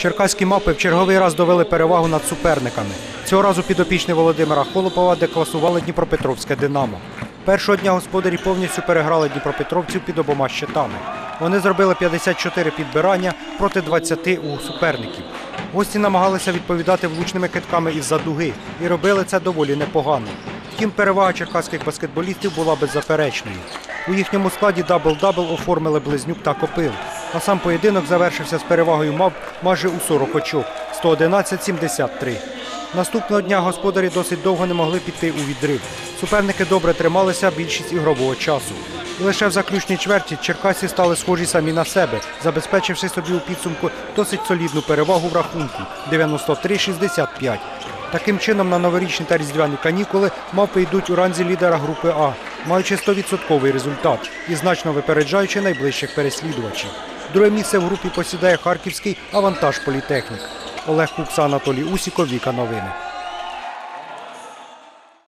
Черкаські мапи в черговий раз довели перевагу над суперниками. Цього разу підопічні Володимира Холопова декласували Дніпропетровське Динамо. Першого дня господарі повністю переграли дніпропетровців під обома щитами. Вони зробили 54 підбирання проти 20 у суперників. Гості намагалися відповідати влучними китками із-за дуги і робили це доволі непогано. Втім, перевага черкаських баскетболістів була беззаперечною. У їхньому складі дабл-дабл оформили Близнюк та Копил. А сам поєдинок завершився з перевагою мав майже у 40 очок 111-73. Наступного дня господарі досить довго не могли піти у відрив. Суперники добре трималися більшість ігрового часу. І лише в заключній чверті черкасі стали схожі самі на себе, забезпечивши собі у підсумку досить солідну перевагу в рахунку 93-65. Таким чином, на новорічні та різдвяні канікули мавпи йдуть у ранзі лідера групи А, маючи 100% результат і значно випереджаючи найближчих переслідувачів. Друге місце в групі посідає харківський авантаж політехнік. Олег Кукса, Анатолій Усіков, Віка Новини.